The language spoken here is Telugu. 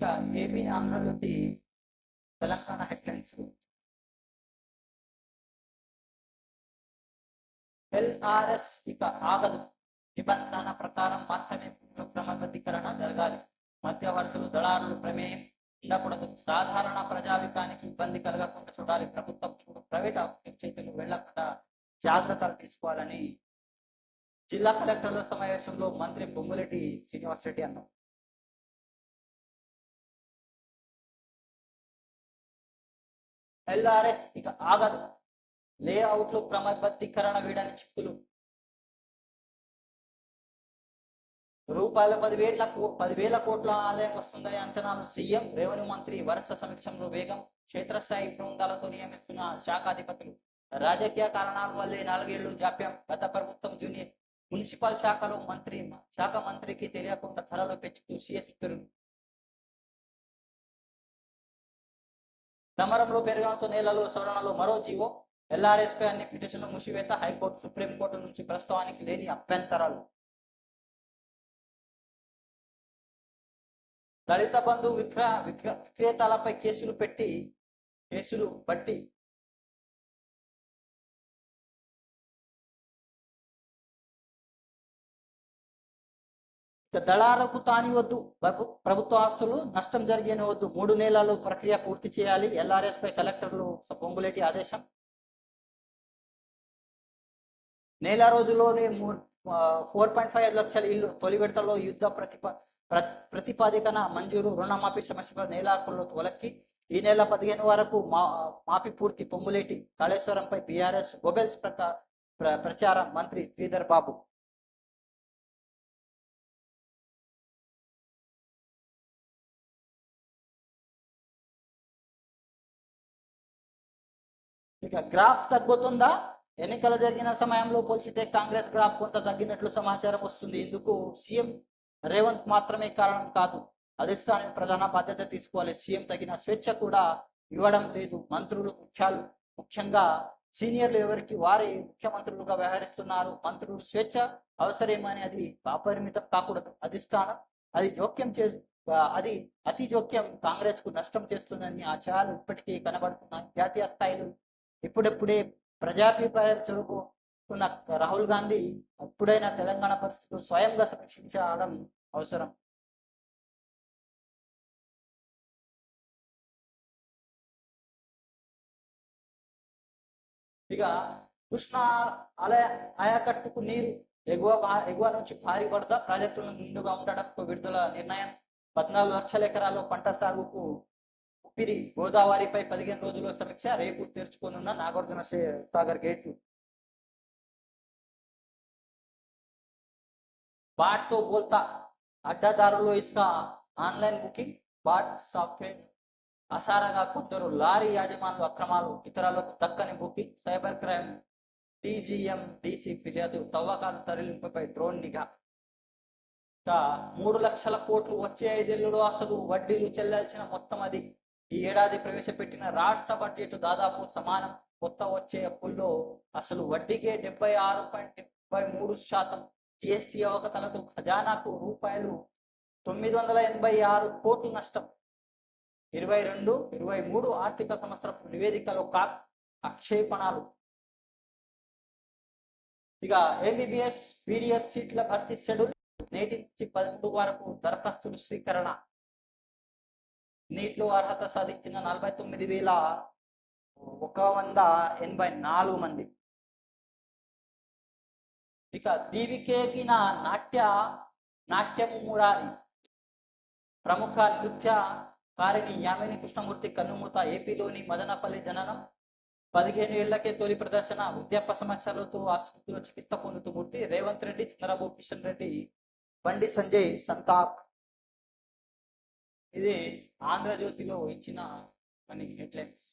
ఇంకా AP Andhrajyothy Telangana headlines. LRS ఇక ఆగదు. నిబంధన ప్రకారం మాత్రమే భూముల క్రమబద్ధీకరణ జరగాలి. మధ్యవర్తులు దళారులు ప్రమేయం ఉండకూడదు సాధారణ ప్రజావికానికి ఇబ్బంది కలగకుండా చూడాలి. ప్రభుత్వం చూడు ప్రైవేట్ చేతులు వెళ్ళకుండా జాగ్రత్తలు తీసుకోవాలని జిల్లా కలెక్టర్ల సమావేశంలో మంత్రి బొంగులెడ్డి శ్రీనివాస్ రెడ్డి అన్నారు. ఎల్ఆర్ఎస్ ఇక ఆగదు. లేఅవుట్లు క్రమబద్ధీకరణ వీడని చిక్కులు. రూపాయల పదివేల పదివేల కోట్ల ఆదాయం వస్తుందని అంచనాలు సీఎం రెవెన్యూ మంత్రి వరుస సమీక్షంలో వేగం క్షేత్రస్థాయి బృందాలతో నియమిస్తున్న శాఖాధిపతులు. రాజకీయ కారణాల వల్లే నాలుగేళ్ళు జాప్యం. గత ప్రభుత్వం జూనియర్ మున్సిపల్ శాఖలో మంత్రి శాఖ మంత్రికి తెలియకుండా ధరలు పెంచుతూ సీఎస్ ఉత్తర్వులు సమరంలో పెరుగడంతో నేలలో సవరణలో మరో జీవో ఎల్ఆర్ఎస్పై అన్ని పిటిషన్లు మూసివేత హైకోర్టు సుప్రీంకోర్టు నుంచి ప్రస్తుతానికి లేని అభ్యంతరాలు. దళిత బంధు విక్ర విక్ర విక్రేతలపై కేసులు పెట్టి కేసులు బట్టి దళాలకు తానివద్దు ప్రభుత్వ ఆస్తులు నష్టం జరిగేని వద్దు. మూడు నెలలు ప్రక్రియ పూర్తి చేయాలి. ఎల్ఆర్ఎస్ పై కలెక్టర్లు పొంగులేటి ఆదేశం. నెల రోజుల్లోనే ఫోర్ పాయింట్ ఫైవ్ లక్షల ఇల్లు తొలి విడతలో యుద్ధ ప్రతిప ప్రతిపాదికన మంజూరు. రుణమాఫీ సమస్యపై నేలాకుల్లో తొలక్కి. ఈ నెల పదిహేను వరకు మా మాఫీ పూర్తి పొంగులేటి కాళేశ్వరంపై బీఆర్ఎస్ గొబెల్స్ ప్రకా ప్ర- ప్రచారం మంత్రి శ్రీధర్ బాబు. ఇక గ్రాఫ్ తగ్గుతుందా? ఎన్నికలు జరిగిన సమయంలో పోల్చితే కాంగ్రెస్ గ్రాఫ్ కొంత తగ్గినట్లు సమాచారం వస్తుంది. ఇందుకు సీఎం రేవంత్ మాత్రమే కారణం కాదు. అధిష్టానం ప్రధాన బాధ్యత తీసుకోవాలి. సీఎం తగిన స్వేచ్ఛ కూడా ఇవ్వడం లేదు. మంత్రులు ముఖ్యాలు ముఖ్యంగా సీనియర్లు ఎవరికి వారే ముఖ్యమంత్రులుగా వ్యవహరిస్తున్నారు. మంత్రులు స్వేచ్ఛ అవసరమని అది అపరిమితం కాకూడదు. అధిష్టానం అది జోక్యం చే అది అతి జోక్యం కాంగ్రెస్కు నష్టం చేస్తుందని ఆచారాలు ఇప్పటికీ కనబడుతున్నాయి. జాతీయ స్థాయిలో ఇప్పుడప్పుడే ప్రజాభిప్రాయం చదువుకున్న రాహుల్ గాంధీ ఎప్పుడైనా తెలంగాణ పరిస్థితులు స్వయంగా సమీక్షించడం అవసరం. ఇక కృష్ణా ఆలయ ఆయకట్టుకు నీరు ఎగువ ఎగువ నుంచి భారీ వరద ప్రాజెక్టులు నిండుగా ఉండడంతో విడుదల నిర్ణయం. పద్నాలుగు లక్షల ఎకరాల్లో పంట సాగుకు ఉప్పిరి గోదావరిపై పదిహేను రోజుల సమీక్ష రేపు తెరుచుకోనున్న నాగార్జున సాగర్ గేట్లు బాట్తో పోల్తా. అడ్డదారులు ఇసుక ఆన్లైన్ బుకింగ్ బాట్ సాఫ్ట్వేర్ అసారంగా కొందరు లారీ యాజమాన్లు అక్రమాలు. ఇతరులకు దక్కని booking cyber crime. TGM DC ఫిర్యాదు తవ్వకాలు తరలింపుపై డ్రోన్ నిఘా. మూడు లక్షల కోట్లు వచ్చే ఐదేళ్ళలో అసలు వడ్డీలు చెల్లాల్సిన మొత్తం అది. ఈ ఏడాది ప్రవేశపెట్టిన రాష్ట్ర బడ్జెట్ దాదాపు సమానం. కొత్త వచ్చే అప్పుల్లో అసలు వడ్డీకే డెబ్బై ఆరు పాయింట్ డెబ్బై మూడు శాతం. జిఎస్టీ అవకతలతో ఖజానాకు రూపాయలు తొమ్మిది వందల ఎనభై ఆరు కోట్ల నష్టం. ఇరవై రెండు ఇరవై మూడు ఆర్థిక సంవత్సరపు నివేదికలో కా ఆక్షేపణలు. ఇక ఎంబీబీఎస్ పీడిఎస్ సీట్ల భర్తీ షెడ్యూల్ నేటి నుంచి పదమూడు వరకు దరఖాస్తులు స్వీకరణ. నీట్లో అర్హత సాధించిన నలభై తొమ్మిది వేల ఒక వంద ఎనభై నాలుగు మంది. ఇక దీవికేకిన నాట్య నాట్యము మురారి ప్రముఖ నృత్య కారిణి యామిని కృష్ణమూర్తి కన్నుమూత ఏపీలోని మదనపల్లి జననం పదిహేను ఏళ్ళకే తొలి ప్రదర్శన వృద్ధాప్య సమస్యలతో ఆసుపత్రిలో చికిత్స పొందుతూ మూర్తి రేవంత్ రెడ్డి చంద్రబాబు కిషన్ రెడ్డి బండి సంజయ్ సంతాప్ ఇది ఆంధ్రజ్యోతిలో ఇచ్చిన కొన్ని హెడ్లైన్స్.